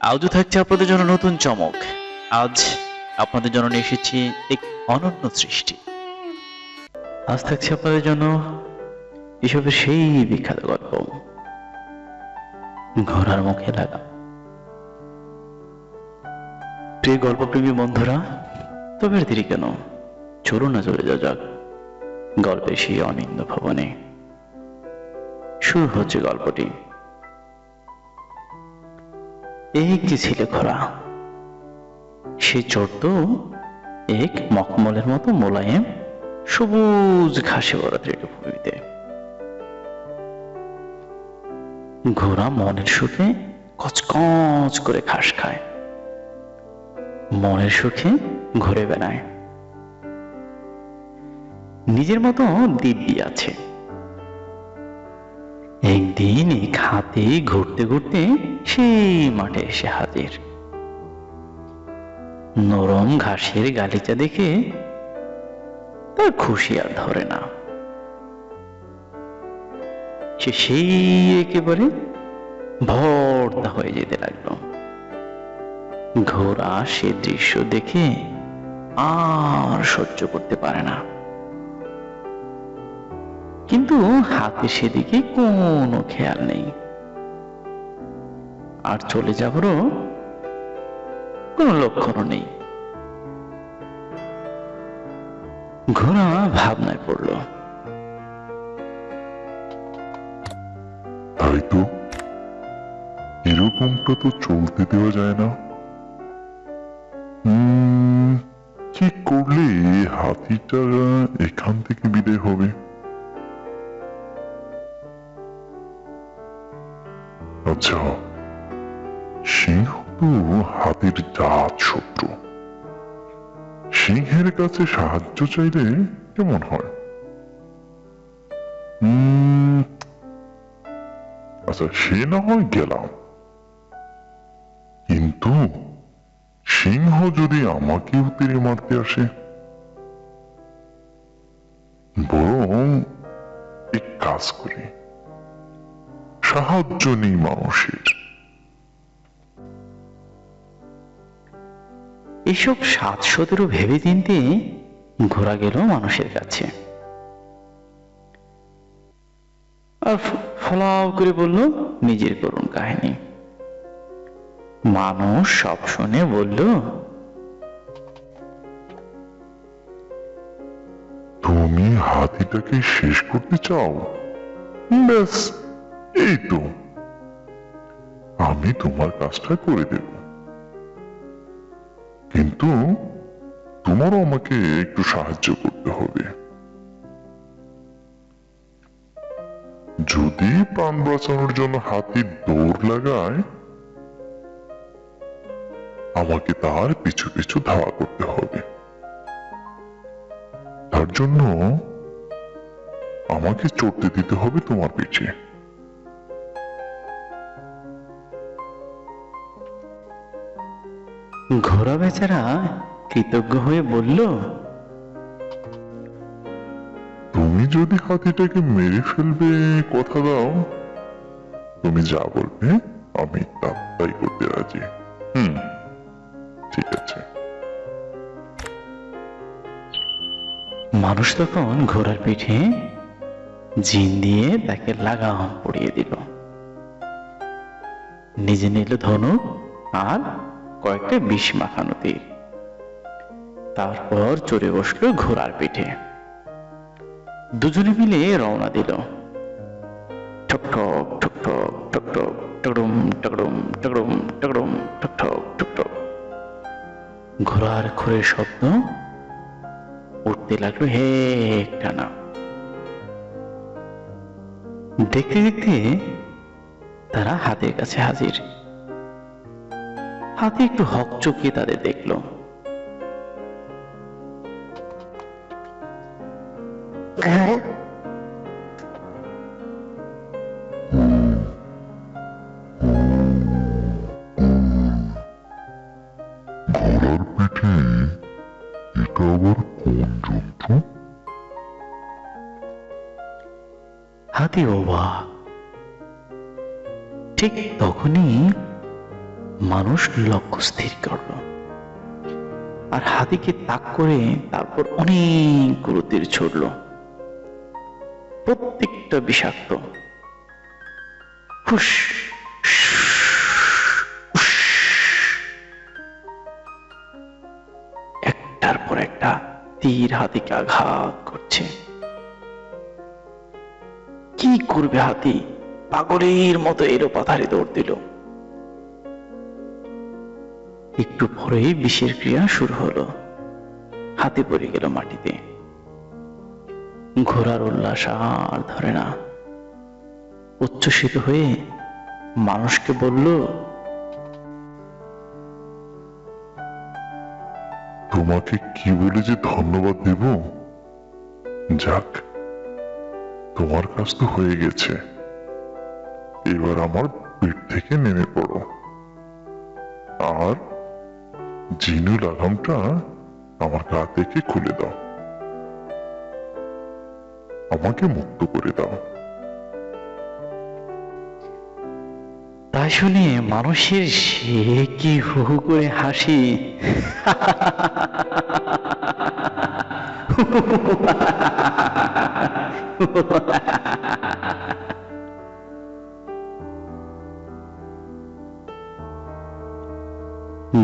আজও থাকছে আপনাদের জন্য নতুন চমক। আজ আপনাদের জন্য নিয়ে এসেছি এক অনন্য সৃষ্টি। আজ থাকছে আপনাদের জন্য এসবের সেই বিখ্যাত গল্প। ঘোড়ার মুখে লাগা প্রিয় গল্পপ্রেমী বন্ধুরা, তবে দেরি কেন? চলুন না চলে যা যাক গল্পের সেই অনিন্দ ভবনে। শুরু হচ্ছে গল্পটি। একটি ছিল ঘোড়া সে চড়ত এক মখমলের মতো মোলায়েম, সবুজ ঘাসে ভরা তৃণভূমিতে ঘোড়া মনের সুখে কচকচ করে ঘাস খায়। মনের সুখে ঘুরে বেড়ায়। নিজের মতো দিব্যি আছে। একদিন এই খাতে ঘুরতে ঘুরতে সেই মাঠে এসে হাজির। নরম ঘাসের গালিচা দেখে তার খুশি আর ধরে না। সে সেই একেবারে ভর্তা হয়ে যেতে লাগল। ঘোড়া সে দৃশ্য দেখে আর সহ্য করতে পারে না। কিন্তু হাতে সেদিকে কোনো খেয়াল নেই। আর চলে যাবারও কোনো লক্ষণও নেই। ঘোড়া ভাবনায় পড়ল। তাই তো। এরকমটা তো চলতে দেওয়া যায় না। কি করলে হাতিটা এখান থেকে বিদায় হবে। আচ্ছা। সিংহ তো হাতির জাত শত্রু। সিংহের কাছে সাহায্য চাইলে কেমন হয়? আচ্ছা সে না হয় গেলাম। কিন্তু সিংহ যদি আমাকেও তীরে মারতে আসে? বরং এক কাজ করি। সাহায্য নেই মানুষের। এসব সাত সতেরো ভেবে চিনতে ঘোরা গেল মানুষের কাছে। আর ফলাও করে বলল, নিজের করুণ কাহিনী। মানুষ সব শুনে বলল, তুমি হাতিটাকে শেষ করতে চাও? ব্যাস, এই তো। আমি তোমার কাজটা করে দেব। কিন্তু তোমারও আমাকে একটু সাহায্য করতে হবে। যদি প্রাণ বাঁচানোর জন্য হাতি দৌড় লাগায়, আমাকে তার পিছু পিছু ধাওয়া করতে হবে। তার জন্য আমাকে চড়তে দিতে হবে তোমার পিঠে। ঘোড়া বেচারা কৃতজ্ঞ হয়ে বলল তুমি যদি হাতিটাকে মেরে ফেলবে কথা দাও। তুমি যা বলবে আমি তা তাই করতে রাজি। হুম ঠিক আছে। মানুষ তখন ঘোড়ার পিঠে জিন দিয়ে তাকে লাগাম পড়িয়ে দিল। নিজে নিল ধনুক আর কয়েকটা বিষ মাখানো তীর তারপর চড়ে বসল ঘোড়ার পিঠে। দুজনে মিলে রওনা দিল। ঠক ঠক ঠক ঠক ঠক ঠক টকডুম টকডুম টকডুম টকডুম ঠক ঠক ঠক ঠক। ঘোড়ার খুরের শব্দ উঠতে লাগল হে টানা। দেখতে দেখতে তারা হাতের কাছে হাজির। হাতি একটু হকচকিয়ে তাদের দেখল। ঘোড়ার পিঠে এটা আবার কোন জন্তু হাতি অবাক। ঠিক তখনই মানুষ লক্ষ্য স্থির করল। আর হাতিকে তাক করে তারপর অনেকগুলো তীর ছুড়লো। প্রত্যেকটা বিষাক্ত। হুস একটার পর একটা তীর হাতিকে আঘাত করছে। কি করবে হাতি? পাগলের মতো এরো পাথারে দৌড় দিল। একটু পরেই বিষের ক্রিয়া শুরু হলো। হাতি পড়ে গেল মাটিতে। ঘোড়ার উল্লাস আর ধরে না। উচ্ছ্বসিত হয়ে মানুষকে বলল, তোমাকে কি বলে যে ধন্যবাদ দেব? যাক, তোমার কাজ তো হয়ে গেছে। এবার আমার পেট থেকে নেমে পড়ো। আর জিনু লাগামটা আমার গা থেকে খুলে দাও। আমাকে মুক্ত করে দাও। তাই শুনে মানুষের সে কি হু হু করে হাসি?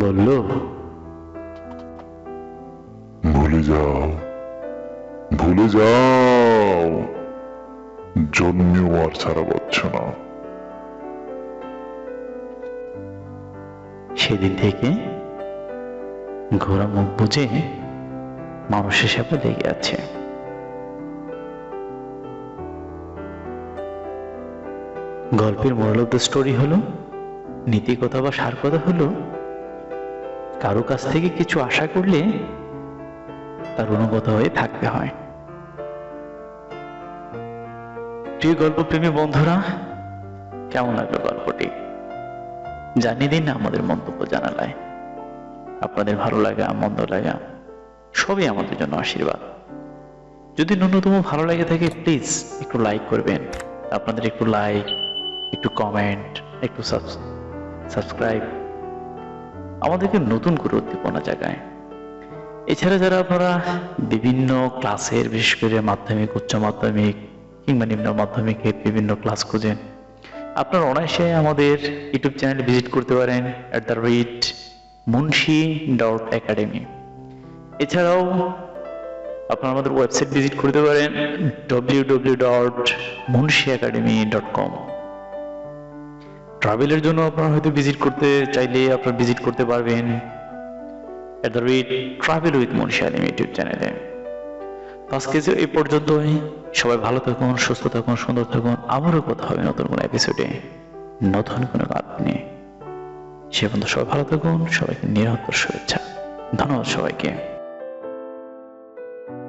বলল যাও, ভুলে যাও, জন্মেও আর ছাড়া পাচ্ছ না। সেদিন থেকে ঘোড়া মুখ বুঝে মানুষের সাথে লেগে আছে। গল্পের মোরাল অফ দ্য স্টোরি হলো নীতি কথা বা সার কথা হলো, কারও কাছ থেকে কিছু আশা করলে তার অনুগত হয়ে থাকতে হয়। প্রিয় গল্পপ্রেমী বন্ধুরা, কেমন লাগল গল্পটি? জানিয়ে দিন আমাদের মন্তব্য জানালায়। আপনাদের ভালো লাগা, মন্দ লাগা, সবই আমাদের জন্য আশীর্বাদ। যদি ন্যূনতম ভালো লাগে থাকে প্লিজ একটু লাইক করবেন। আপনাদের একটু লাইক একটু কমেন্ট একটু সাবস্ক্রাইব আমাদেরকে নতুন করে উদ্দীপনা জাগায়। এছাড়া যারা আপনারা বিভিন্ন ক্লাসের, বিশেষ করে মাধ্যমিক, উচ্চ মাধ্যমিক কিংবা নিম্ন মাধ্যমিকের বিভিন্ন ক্লাস খুঁজেন, আপনারা অনায়াসে আমাদের ইউটিউব চ্যানেল ভিজিট করতে পারেন at the rate Munshi dot academy এছাড়াও আপনারা আমাদের ওয়েবসাইট ভিজিট করতে পারেন W W dot Munshi academy dot com ট্রাভেলের জন্য আপনারা হয়তো ভিজিট করতে চাইলে আপনারা ভিজিট করতে পারবেন at the rate travel with academy YouTube চ্যানেলে। আজকে যে এই পর্যন্তই। সবাই ভালো থাকুন, সুস্থ থাকুন, সুন্দর থাকুন। আবারও কথা হবে নতুন কোনো এপিসোডে নতুন কোনো গল্প নিয়ে। সে পর্যন্ত সবাই ভালো থাকুন, সবাইকে নিরাপদ শুভেচ্ছা। ধন্যবাদ সবাইকে।